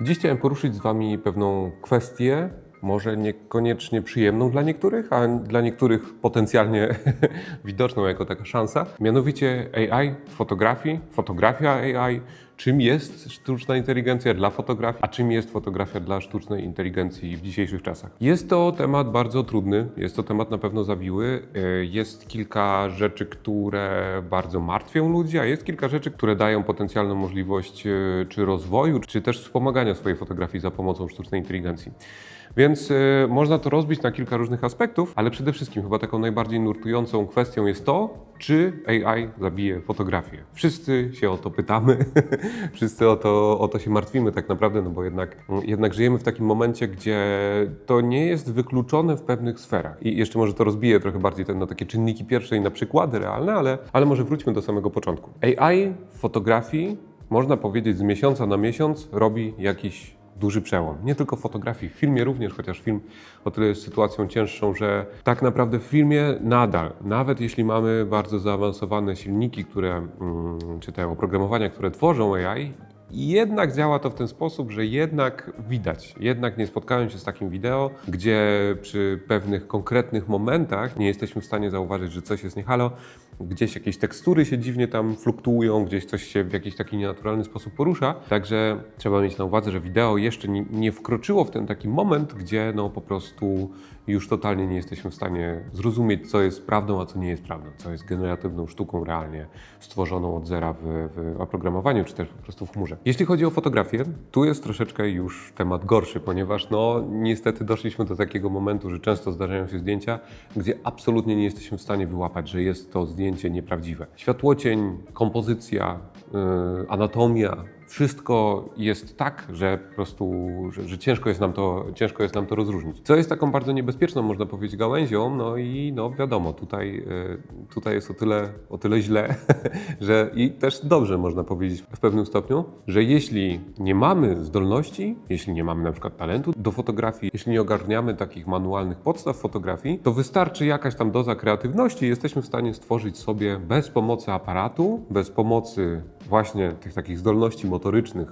Dziś chciałem poruszyć z Wami pewną kwestię, może niekoniecznie przyjemną dla niektórych, a dla niektórych potencjalnie widoczną jako taka szansa. Mianowicie AI w fotografii, fotografia AI. Czym jest sztuczna inteligencja dla fotografii, a czym jest fotografia dla sztucznej inteligencji w dzisiejszych czasach? Jest to temat bardzo trudny, jest to temat na pewno zawiły. E, Jest kilka rzeczy, które bardzo martwią ludzi, a jest kilka rzeczy, które dają potencjalną możliwość e, czy rozwoju, czy też wspomagania swojej fotografii za pomocą sztucznej inteligencji. Więc y, można to rozbić na kilka różnych aspektów, ale przede wszystkim chyba taką najbardziej nurtującą kwestią jest to, czy AI zabije fotografię. Wszyscy się o to pytamy, wszyscy o to, o to się martwimy tak naprawdę, no bo jednak, jednak żyjemy w takim momencie, gdzie to nie jest wykluczone w pewnych sferach. I jeszcze może to rozbiję trochę bardziej na takie czynniki pierwsze i na przykłady realne, ale, ale może wróćmy do samego początku. AI w fotografii, można powiedzieć, z miesiąca na miesiąc robi jakiś duży przełom. Nie tylko w fotografii, w filmie również, chociaż film o tyle jest sytuacją cięższą, że tak naprawdę w filmie nadal, nawet jeśli mamy bardzo zaawansowane silniki, które, mm, czy te oprogramowania, które tworzą AI, jednak działa to w ten sposób, że jednak widać, jednak nie spotkałem się z takim wideo, gdzie przy pewnych konkretnych momentach nie jesteśmy w stanie zauważyć, że coś jest nie halo, gdzieś jakieś tekstury się dziwnie tam fluktuują, gdzieś coś się w jakiś taki nienaturalny sposób porusza. Także trzeba mieć na uwadze, że wideo jeszcze nie, nie wkroczyło w ten taki moment, gdzie no po prostu już totalnie nie jesteśmy w stanie zrozumieć, co jest prawdą, a co nie jest prawdą, co jest generatywną sztuką realnie stworzoną od zera w, w oprogramowaniu, czy też po prostu w chmurze. Jeśli chodzi o fotografię, tu jest troszeczkę już temat gorszy, ponieważ no niestety doszliśmy do takiego momentu, że często zdarzają się zdjęcia, gdzie absolutnie nie jesteśmy w stanie wyłapać, że jest to zdjęcie nieprawdziwe. Światłocień, kompozycja, yy, anatomia, wszystko jest tak, że po prostu, że, że, ciężko, jest nam to, ciężko jest nam to rozróżnić. Co jest taką bardzo niebezpieczną, można powiedzieć, gałęzią, no i no wiadomo, tutaj, y, tutaj jest o tyle, o tyle źle, że i też dobrze można powiedzieć w pewnym stopniu, że jeśli nie mamy zdolności, jeśli nie mamy na przykład talentu do fotografii, jeśli nie ogarniamy takich manualnych podstaw fotografii, to wystarczy jakaś tam doza kreatywności i jesteśmy w stanie stworzyć sobie bez pomocy aparatu, bez pomocy właśnie tych takich zdolności motorycznych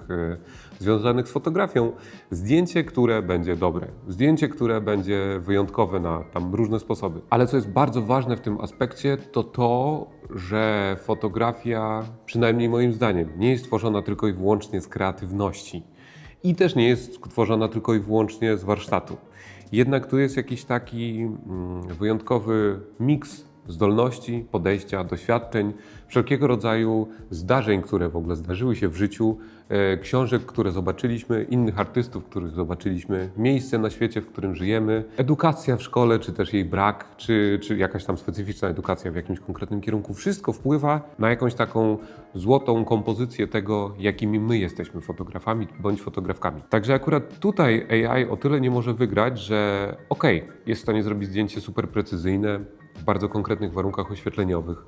e, związanych z fotografią, zdjęcie, które będzie dobre, zdjęcie, które będzie wyjątkowe na tam różne sposoby. Ale co jest bardzo ważne w tym aspekcie, to to, że fotografia, przynajmniej moim zdaniem, nie jest tworzona tylko i wyłącznie z kreatywności i też nie jest tworzona tylko i wyłącznie z warsztatu. Jednak tu jest jakiś taki mm, wyjątkowy miks zdolności, podejścia, doświadczeń, wszelkiego rodzaju zdarzeń, które w ogóle zdarzyły się w życiu, e, książek, które zobaczyliśmy, innych artystów, których zobaczyliśmy, miejsce na świecie, w którym żyjemy, edukacja w szkole, czy też jej brak, czy, czy jakaś tam specyficzna edukacja w jakimś konkretnym kierunku. Wszystko wpływa na jakąś taką złotą kompozycję tego, jakimi my jesteśmy fotografami bądź fotografkami. Także akurat tutaj AI o tyle nie może wygrać, że okej, okay, jest w stanie zrobić zdjęcie super precyzyjne, w bardzo konkretnych warunkach oświetleniowych,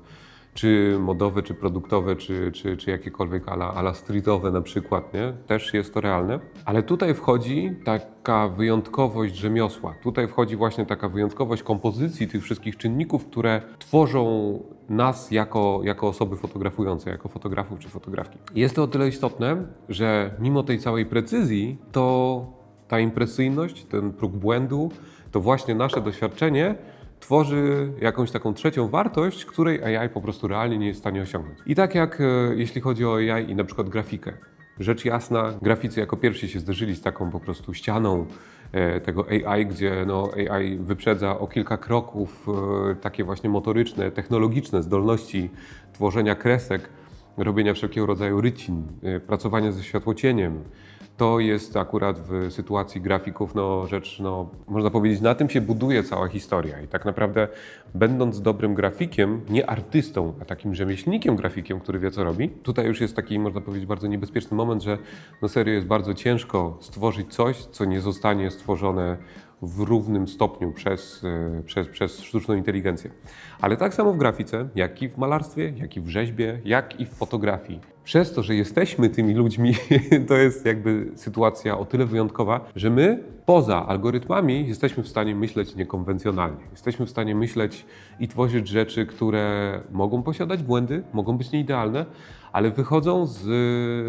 czy modowe, czy produktowe, czy, czy, czy jakiekolwiek ala, ala streetowe na przykład, nie? też jest to realne. Ale tutaj wchodzi taka wyjątkowość rzemiosła. Tutaj wchodzi właśnie taka wyjątkowość kompozycji tych wszystkich czynników, które tworzą nas jako, jako osoby fotografujące, jako fotografów czy fotografki. Jest to o tyle istotne, że mimo tej całej precyzji, to ta impresyjność, ten próg błędu, to właśnie nasze doświadczenie tworzy jakąś taką trzecią wartość, której AI po prostu realnie nie jest w stanie osiągnąć. I tak jak e, jeśli chodzi o AI i na przykład grafikę. Rzecz jasna, graficy jako pierwsi się zderzyli z taką po prostu ścianą e, tego AI, gdzie no, AI wyprzedza o kilka kroków e, takie właśnie motoryczne, technologiczne zdolności tworzenia kresek, robienia wszelkiego rodzaju rycin, pracowania ze światłocieniem, to jest akurat w sytuacji grafików no, rzecz, no, można powiedzieć, na tym się buduje cała historia. I tak naprawdę, będąc dobrym grafikiem, nie artystą, a takim rzemieślnikiem grafikiem, który wie co robi, tutaj już jest taki, można powiedzieć, bardzo niebezpieczny moment, że no serio jest bardzo ciężko stworzyć coś, co nie zostanie stworzone w równym stopniu przez, e, przez, przez sztuczną inteligencję. Ale tak samo w grafice, jak i w malarstwie, jak i w rzeźbie, jak i w fotografii. Przez to, że jesteśmy tymi ludźmi, to jest jakby sytuacja o tyle wyjątkowa, że my poza algorytmami jesteśmy w stanie myśleć niekonwencjonalnie. Jesteśmy w stanie myśleć i tworzyć rzeczy, które mogą posiadać błędy, mogą być nieidealne, ale wychodzą z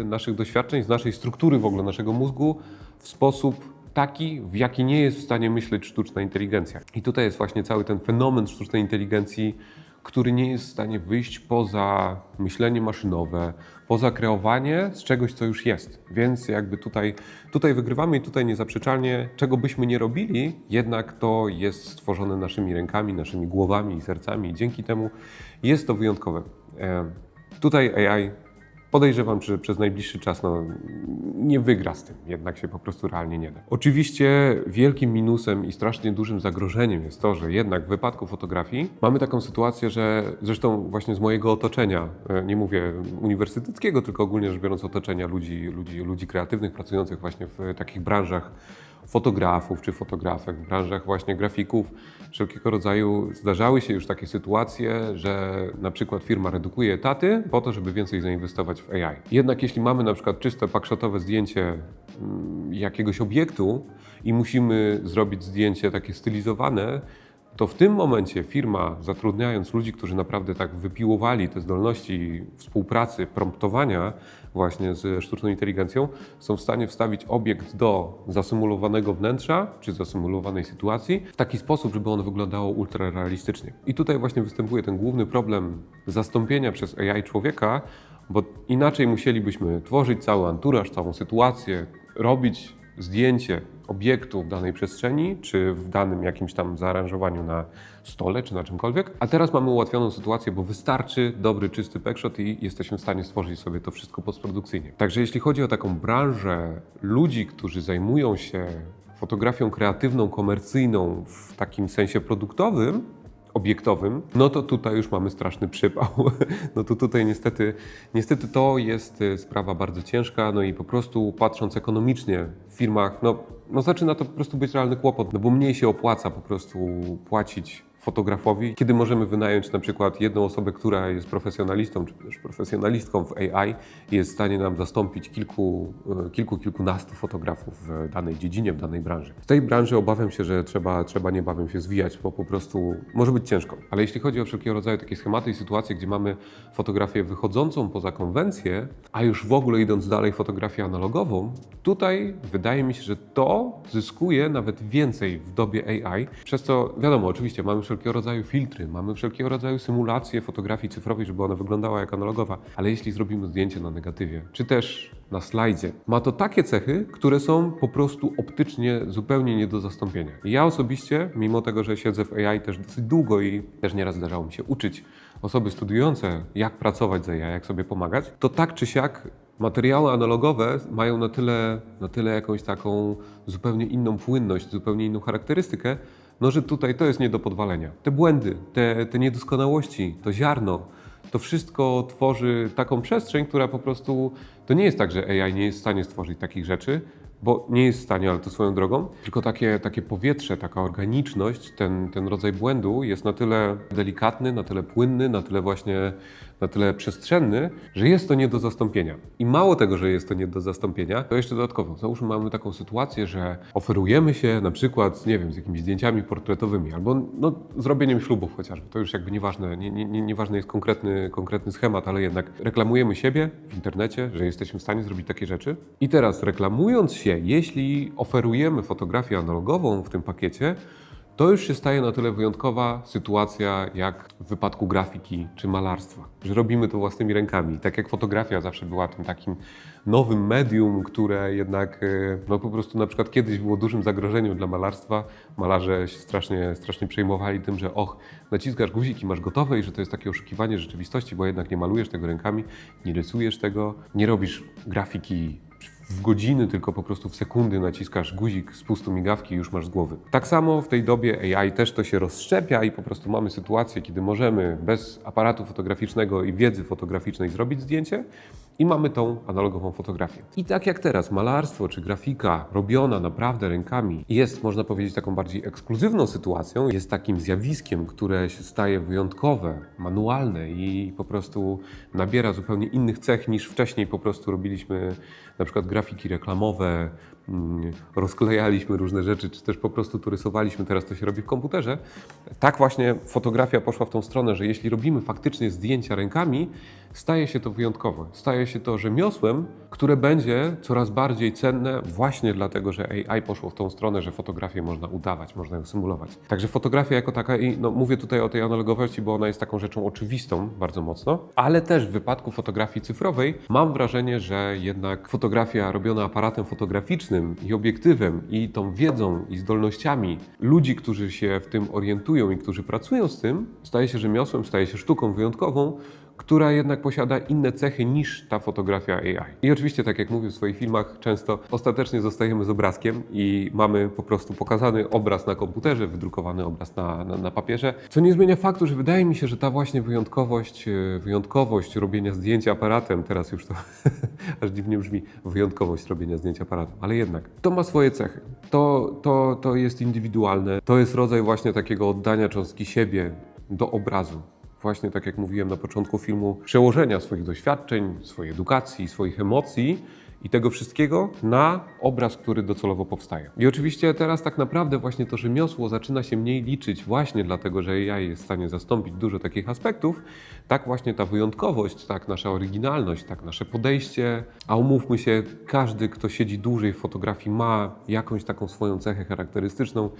naszych doświadczeń, z naszej struktury w ogóle naszego mózgu w sposób taki, w jaki nie jest w stanie myśleć sztuczna inteligencja. I tutaj jest właśnie cały ten fenomen sztucznej inteligencji, który nie jest w stanie wyjść poza myślenie maszynowe, poza kreowanie z czegoś, co już jest. Więc jakby tutaj, tutaj wygrywamy i tutaj niezaprzeczalnie, czego byśmy nie robili, jednak to jest stworzone naszymi rękami, naszymi głowami i sercami i dzięki temu jest to wyjątkowe. E, Tutaj AI podejrzewam, że przez najbliższy czas no, nie wygra z tym, jednak się po prostu realnie nie da. Oczywiście wielkim minusem i strasznie dużym zagrożeniem jest to, że jednak w wypadku fotografii mamy taką sytuację, że zresztą właśnie z mojego otoczenia, e, nie mówię uniwersyteckiego, tylko ogólnie rzecz biorąc otoczenia ludzi, ludzi, ludzi kreatywnych, pracujących właśnie w takich branżach fotografów czy fotografek, w branżach właśnie grafików, wszelkiego rodzaju zdarzały się już takie sytuacje, że na przykład firma redukuje etaty po to, żeby więcej zainwestować w AI. Jednak jeśli mamy na przykład czyste pakshotowe zdjęcie mm, jakiegoś obiektu i musimy zrobić zdjęcie takie stylizowane, to w tym momencie firma, zatrudniając ludzi, którzy naprawdę tak wypiłowali te zdolności współpracy, promptowania właśnie z sztuczną inteligencją, są w stanie wstawić obiekt do zasymulowanego wnętrza czy zasymulowanej sytuacji w taki sposób, żeby ono wyglądało ultrarealistycznie. I tutaj właśnie występuje ten główny problem zastąpienia przez AI człowieka, bo inaczej musielibyśmy tworzyć cały anturaż, całą sytuację, robić zdjęcie obiektu w danej przestrzeni, czy w danym jakimś tam zaaranżowaniu na stole, czy na czymkolwiek. A teraz mamy ułatwioną sytuację, bo wystarczy dobry, czysty backshot i jesteśmy w stanie stworzyć sobie to wszystko postprodukcyjnie. Także jeśli chodzi o taką branżę ludzi, którzy zajmują się fotografią kreatywną, komercyjną w takim sensie produktowym, obiektowym, no to tutaj już mamy straszny przypał. No to tutaj niestety, niestety to jest y, sprawa bardzo ciężka, no i po prostu patrząc ekonomicznie w firmach, no, no zaczyna to po prostu być realny kłopot, no bo mniej się opłaca po prostu płacić fotografowi, kiedy możemy wynająć na przykład jedną osobę, która jest profesjonalistą, czy też profesjonalistką w AI jest w stanie nam zastąpić kilku, e, kilku, kilkunastu fotografów w danej dziedzinie, w danej branży. W tej branży obawiam się, że trzeba, trzeba niebawem się zwijać, bo po prostu może być ciężko. Ale jeśli chodzi o wszelkiego rodzaju takie schematy i sytuacje, gdzie mamy fotografię wychodzącą poza konwencję, a już w ogóle idąc dalej fotografię analogową, tutaj wydaje mi się, że to zyskuje nawet więcej w dobie AI, przez co wiadomo, oczywiście mamy wszelkiego rodzaju filtry, mamy wszelkiego rodzaju symulacje fotografii cyfrowej, żeby ona wyglądała jak analogowa, ale jeśli zrobimy zdjęcie na negatywie, czy też na slajdzie, ma to takie cechy, które są po prostu optycznie zupełnie nie do zastąpienia. Ja osobiście, mimo tego, że siedzę w AI też dosyć długo i też nieraz zdarzało mi się uczyć osoby studiujące, jak pracować z AI, jak sobie pomagać, to tak czy siak materiały analogowe mają na tyle, na tyle jakąś taką zupełnie inną płynność, zupełnie inną charakterystykę, no że tutaj to jest nie do podwalenia. Te błędy, te, te niedoskonałości, to ziarno, to wszystko tworzy taką przestrzeń, która po prostu. To nie jest tak, że AI nie jest w stanie stworzyć takich rzeczy, bo nie jest w stanie, ale to swoją drogą, tylko takie, takie powietrze, taka organiczność, ten, ten rodzaj błędu jest na tyle delikatny, na tyle płynny, na tyle właśnie, na tyle przestrzenny, że jest to nie do zastąpienia. I mało tego, że jest to nie do zastąpienia, to jeszcze dodatkowo, załóżmy mamy taką sytuację, że oferujemy się na przykład, nie wiem, z jakimiś zdjęciami portretowymi albo no, zrobieniem ślubów chociażby, to już jakby nieważne, nie, nie, nie, nieważny jest konkretny, konkretny schemat, ale jednak reklamujemy siebie w internecie, że jesteśmy w stanie zrobić takie rzeczy. I teraz reklamując się, jeśli oferujemy fotografię analogową w tym pakiecie, to już się staje na tyle wyjątkowa sytuacja, jak w wypadku grafiki czy malarstwa, że robimy to własnymi rękami. Tak jak fotografia zawsze była tym takim nowym medium, które jednak e, no po prostu na przykład kiedyś było dużym zagrożeniem dla malarstwa. Malarze się strasznie, strasznie przejmowali tym, że och, naciskasz guzik i masz gotowe i że to jest takie oszukiwanie rzeczywistości, bo jednak nie malujesz tego rękami, nie rysujesz tego, nie robisz grafiki w godziny, tylko po prostu w sekundy naciskasz guzik, spustu migawki i już masz z głowy. Tak samo w tej dobie AI też to się rozszczepia i po prostu mamy sytuację, kiedy możemy bez aparatu fotograficznego i wiedzy fotograficznej zrobić zdjęcie i mamy tą analogową fotografię. I tak jak teraz, malarstwo czy grafika robiona naprawdę rękami jest, można powiedzieć, taką bardziej ekskluzywną sytuacją, jest takim zjawiskiem, które się staje wyjątkowe, manualne i po prostu nabiera zupełnie innych cech niż wcześniej po prostu robiliśmy na przykład grafiki reklamowe, rozklejaliśmy różne rzeczy, czy też po prostu to rysowaliśmy, teraz to się robi w komputerze. Tak właśnie fotografia poszła w tą stronę, że jeśli robimy faktycznie zdjęcia rękami, staje się to wyjątkowe. Staje się to rzemiosłem, które będzie coraz bardziej cenne właśnie dlatego, że AI poszło w tą stronę, że fotografię można udawać, można ją symulować. Także fotografia jako taka, i no, mówię tutaj o tej analogowości, bo ona jest taką rzeczą oczywistą bardzo mocno, ale też w wypadku fotografii cyfrowej mam wrażenie, że jednak fotografia robiona aparatem fotograficznym i obiektywem i tą wiedzą i zdolnościami ludzi, którzy się w tym orientują i którzy pracują z tym, staje się rzemiosłem, staje się sztuką wyjątkową, która jednak posiada inne cechy niż ta fotografia AI. I oczywiście, tak jak mówię w swoich filmach, często ostatecznie zostajemy z obrazkiem i mamy po prostu pokazany obraz na komputerze, wydrukowany obraz na, na, na papierze, co nie zmienia faktu, że wydaje mi się, że ta właśnie wyjątkowość, e, wyjątkowość robienia zdjęcia aparatem, teraz już to aż dziwnie brzmi, wyjątkowość robienia zdjęcia aparatem, ale jednak to ma swoje cechy. To, to, to jest indywidualne, to jest rodzaj właśnie takiego oddania cząstki siebie do obrazu właśnie tak jak mówiłem na początku filmu, przełożenia swoich doświadczeń, swojej edukacji, swoich emocji i tego wszystkiego na obraz, który docelowo powstaje. I oczywiście teraz tak naprawdę właśnie to rzemiosło zaczyna się mniej liczyć właśnie dlatego, że AI jest w stanie zastąpić dużo takich aspektów, tak właśnie ta wyjątkowość, tak nasza oryginalność, tak nasze podejście, a umówmy się, każdy, kto siedzi dłużej w fotografii ma jakąś taką swoją cechę charakterystyczną,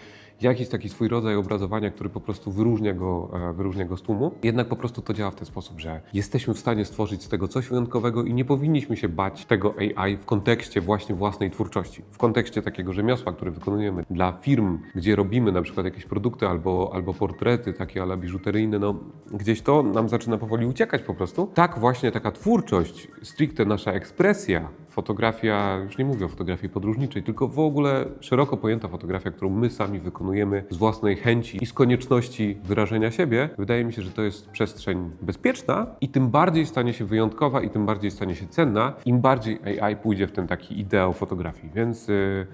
jakiś taki swój rodzaj obrazowania, który po prostu wyróżnia go, e, wyróżnia go z tłumu. Jednak po prostu to działa w ten sposób, że jesteśmy w stanie stworzyć z tego coś wyjątkowego i nie powinniśmy się bać tego AI w kontekście właśnie własnej twórczości, w kontekście takiego rzemiosła, które wykonujemy dla firm, gdzie robimy na przykład jakieś produkty albo, albo portrety takie ala biżuteryjne, no gdzieś to nam zaczyna powoli uciekać po prostu. Tak właśnie taka twórczość, stricte nasza ekspresja, fotografia, już nie mówię o fotografii podróżniczej, tylko w ogóle szeroko pojęta fotografia, którą my sami wykonujemy z własnej chęci i z konieczności wyrażenia siebie, wydaje mi się, że to jest przestrzeń bezpieczna i tym bardziej stanie się wyjątkowa i tym bardziej stanie się cenna, im bardziej AI pójdzie w ten taki ideał fotografii. Więc yy,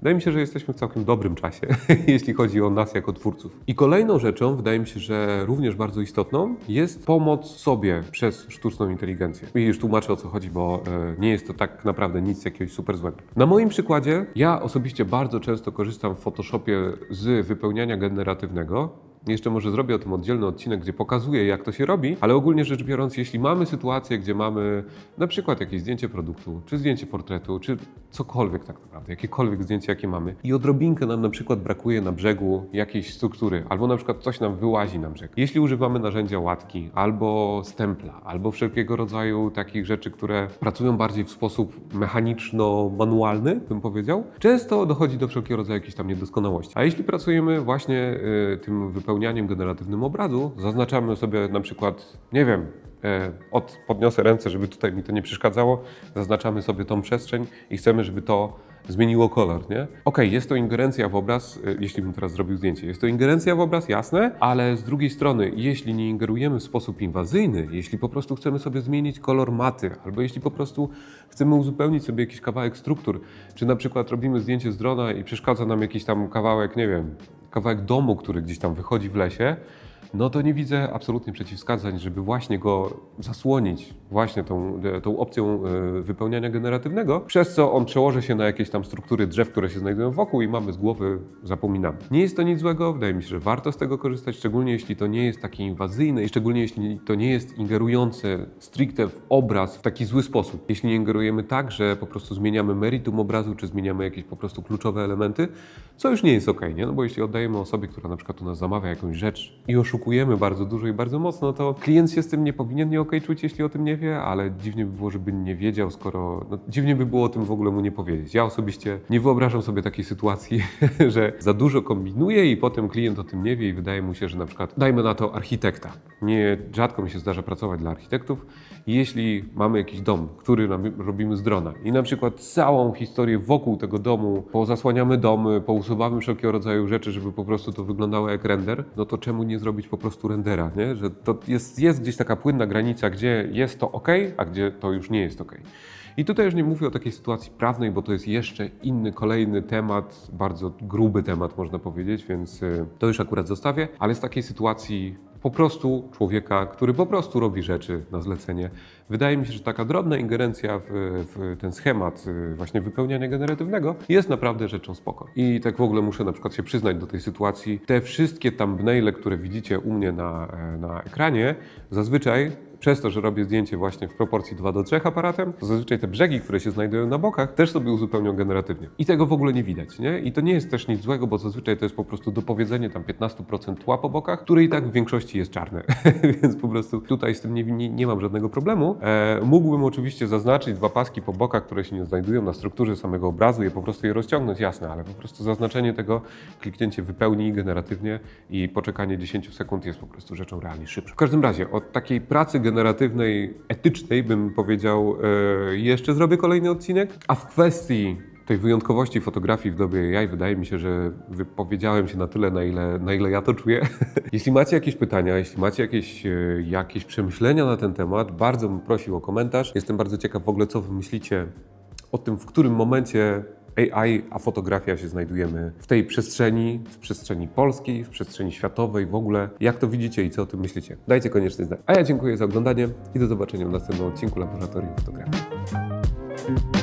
Wydaje mi się, że jesteśmy w całkiem dobrym czasie, jeśli chodzi o nas jako twórców. I kolejną rzeczą, wydaje mi się, że również bardzo istotną, jest pomoc sobie przez sztuczną inteligencję. I już tłumaczę o co chodzi, bo e, nie jest to tak naprawdę nic jakiegoś super złego. Na moim przykładzie, ja osobiście bardzo często korzystam w Photoshopie z wypełniania generatywnego. Jeszcze może zrobię o tym oddzielny odcinek, gdzie pokazuję, jak to się robi, ale ogólnie rzecz biorąc, jeśli mamy sytuację, gdzie mamy na przykład jakieś zdjęcie produktu, czy zdjęcie portretu, czy cokolwiek tak naprawdę, jakiekolwiek zdjęcie, jakie mamy, i odrobinkę nam na przykład brakuje na brzegu jakiejś struktury, albo na przykład coś nam wyłazi na brzeg. Jeśli używamy narzędzia łatki, albo stempla, albo wszelkiego rodzaju takich rzeczy, które pracują bardziej w sposób mechaniczno-manualny, bym powiedział, często dochodzi do wszelkiego rodzaju jakichś tam niedoskonałości. A jeśli pracujemy właśnie y, tym wypełnianiem generatywnym obrazu, zaznaczamy sobie na przykład, nie wiem, e, od, podniosę ręce, żeby tutaj mi to nie przeszkadzało, zaznaczamy sobie tą przestrzeń i chcemy, żeby to zmieniło kolor, nie? Okej, jest to ingerencja w obraz, e, jeśli bym teraz zrobił zdjęcie. Jest to ingerencja w obraz, jasne, ale z drugiej strony, jeśli nie ingerujemy w sposób inwazyjny, jeśli po prostu chcemy sobie zmienić kolor maty, albo jeśli po prostu chcemy uzupełnić sobie jakiś kawałek struktur, czy na przykład robimy zdjęcie z drona i przeszkadza nam jakiś tam kawałek, nie wiem, kawałek domu, który gdzieś tam wychodzi w lesie, no to nie widzę absolutnie przeciwwskazań, żeby właśnie go zasłonić właśnie tą, e, tą opcją e, wypełniania generatywnego, przez co on przełoży się na jakieś tam struktury drzew, które się znajdują wokół i mamy z głowy zapominamy. Nie jest to nic złego, wydaje mi się, że warto z tego korzystać, szczególnie jeśli to nie jest takie inwazyjne i szczególnie jeśli to nie jest ingerujące stricte w obraz w taki zły sposób. Jeśli nie ingerujemy tak, że po prostu zmieniamy meritum obrazu, czy zmieniamy jakieś po prostu kluczowe elementy, co już nie jest ok, nie? No bo jeśli oddajemy osobie, która na przykład u nas zamawia jakąś rzecz i oszukujemy bardzo dużo i bardzo mocno, to klient się z tym nie powinien nie ok czuć, jeśli o tym nie wie, ale dziwnie by było, żeby nie wiedział, skoro. No, dziwnie by było o tym w ogóle mu nie powiedzieć. Ja osobiście nie wyobrażam sobie takiej sytuacji, że za dużo kombinuję i potem klient o tym nie wie i wydaje mu się, że na przykład dajmy na to architekta. Nie rzadko mi się zdarza pracować dla architektów. Jeśli mamy jakiś dom, który robimy z drona i na przykład całą historię wokół tego domu pozasłaniamy domy, pousuwamy wszelkiego rodzaju rzeczy, żeby po prostu to wyglądało jak render, no to czemu nie zrobić po prostu rendera, nie? że to jest, jest gdzieś taka płynna granica, gdzie jest to ok, a gdzie to już nie jest ok. I tutaj już nie mówię o takiej sytuacji prawnej, bo to jest jeszcze inny, kolejny temat, bardzo gruby temat można powiedzieć, więc y, to już akurat zostawię, ale z takiej sytuacji po prostu człowieka, który po prostu robi rzeczy na zlecenie. Wydaje mi się, że taka drobna ingerencja w, w ten schemat y, właśnie wypełniania generatywnego jest naprawdę rzeczą spoko. I tak w ogóle muszę na przykład się przyznać do tej sytuacji. Te wszystkie thumbnaile, które widzicie u mnie na, e, na ekranie, zazwyczaj przez to, że robię zdjęcie właśnie w proporcji 2 do 3 aparatem, to zazwyczaj te brzegi, które się znajdują na bokach, też sobie uzupełnią generatywnie. I tego w ogóle nie widać, nie? I to nie jest też nic złego, bo zazwyczaj to jest po prostu dopowiedzenie tam 15% tła po bokach, które i tak w większości jest czarne. Więc po prostu tutaj z tym nie, nie, nie mam żadnego problemu. E, mógłbym oczywiście zaznaczyć dwa paski po bokach, które się nie znajdują na strukturze samego obrazu i po prostu je rozciągnąć, jasne, ale po prostu zaznaczenie tego, kliknięcie wypełnij generatywnie i poczekanie 10 sekund jest po prostu rzeczą realnie szybszą. W każdym razie, od takiej pracy generatywnej, etycznej bym powiedział, e, jeszcze zrobię kolejny odcinek, a w kwestii tej wyjątkowości fotografii w dobie AI wydaje mi się, że wypowiedziałem się na tyle, na ile, na ile ja to czuję. jeśli macie jakieś pytania, jeśli macie jakieś, e, jakieś przemyślenia na ten temat, bardzo bym prosił o komentarz. Jestem bardzo ciekaw w ogóle, co wy myślicie o tym, w którym momencie AI, a fotografia się znajdujemy w tej przestrzeni, w przestrzeni polskiej, w przestrzeni światowej, w ogóle. Jak to widzicie i co o tym myślicie? Dajcie koniecznie znać. A ja dziękuję za oglądanie i do zobaczenia w następnym odcinku Laboratorium Fotografii.